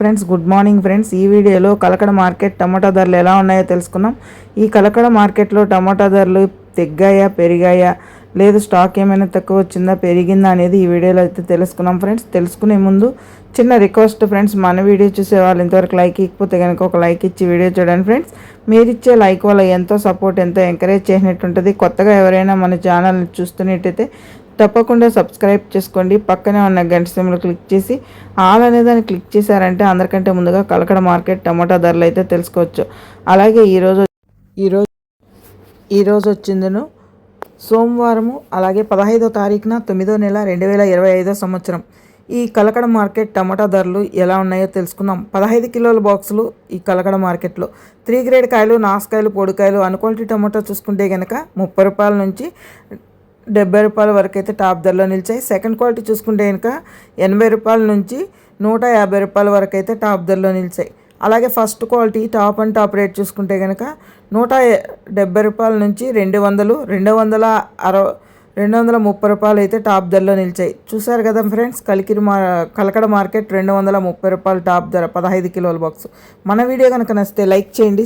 Friends good morning friends. ఈ వీడియోలో Kalakada market టమాటా ధరలు ఎలా ఉన్నాయో తెలుసుకుందాం. ఈ కలకడ మార్కెట్లో టమాటా ధరలు తెగ్గాయా పెరిగాయా? లేదు స్టాక్ ఏమైనా తక్కువ వచ్చిందా పెరిగిందా అనేది ఈ వీడియోలో అయితే తెలుసుకున్నాం ఫ్రెండ్స్. తెలుసుకునే ముందు చిన్న రిక్వెస్ట్ ఫ్రెండ్స్ మన వీడియో చూసే వాళ్ళు ఇంతవరకు లైక్ ఇకపోతే కనుక ఒక లైక్ ఇచ్చి వీడియో చూడండి ఫ్రెండ్స్. మీరు ఇచ్చే లైక్ వల్ల ఎంతో సపోర్ట్ ఎంతో ఎంకరేజ్ చేసినట్టు ఉంటుంది కొత్తగా ఎవరైనా మన ఛానల్ని చూస్తున్నట్టయితే తప్పకుండా సబ్స్క్రైబ్ చేసుకోండి. పక్కనే ఉన్న గంట సింబల్ క్లిక్ చేసి ఆల్ అనే దాన్ని క్లిక్ చేశారంటే అందరికంటే ముందుగా కలకడ మార్కెట్ టమాటా ధరలు అయితే తెలుసుకోవచ్చు. అలాగే ఈరోజు ఈరోజు ఈరోజు వచ్చిందను సోమవారము అలాగే పదహైదో తారీఖున తొమ్మిదో నెల రెండు వేల ఇరవై ఐదో సంవత్సరం. ఈ కలకడ మార్కెట్ టమాటా ధరలు ఎలా ఉన్నాయో తెలుసుకుందాం. పదహైదు కిలోల బాక్సులు ఈ కలకడ మార్కెట్లో. త్రీ గ్రేడ్ కాయలు నాసుకాయలు పొడికాయలు అన్క్వాలిటీ టమాటా చూసుకుంటే కనుక ముప్పై రూపాయల నుంచి డెబ్బై రూపాయల వరకు అయితే టాప్ ధరలో నిలిచాయి. సెకండ్ క్వాలిటీ చూసుకుంటే కనుక ఎనభై రూపాయల నుంచి నూట యాభై రూపాయల వరకు అయితే టాప్ ధరలో నిలిచాయి. అలాగే first quality top and top rate చూసుకుంటే కనుక నూట డెబ్బై రూపాయల నుంచి రెండు వందలు రెండు వందల అరవై రెండు వందల ముప్పై రూపాయలు అయితే టాప్ ధరలో నిలిచాయి. చూసారు కదా ఫ్రెండ్స్ కలికిరి మా కలకడ మార్కెట్ రెండు వందల ముప్పై రూపాయలు టాప్ ధర పదహైదు కిలోల బాక్స్. మన వీడియో కనుక నచ్చితే లైక్ చేయండి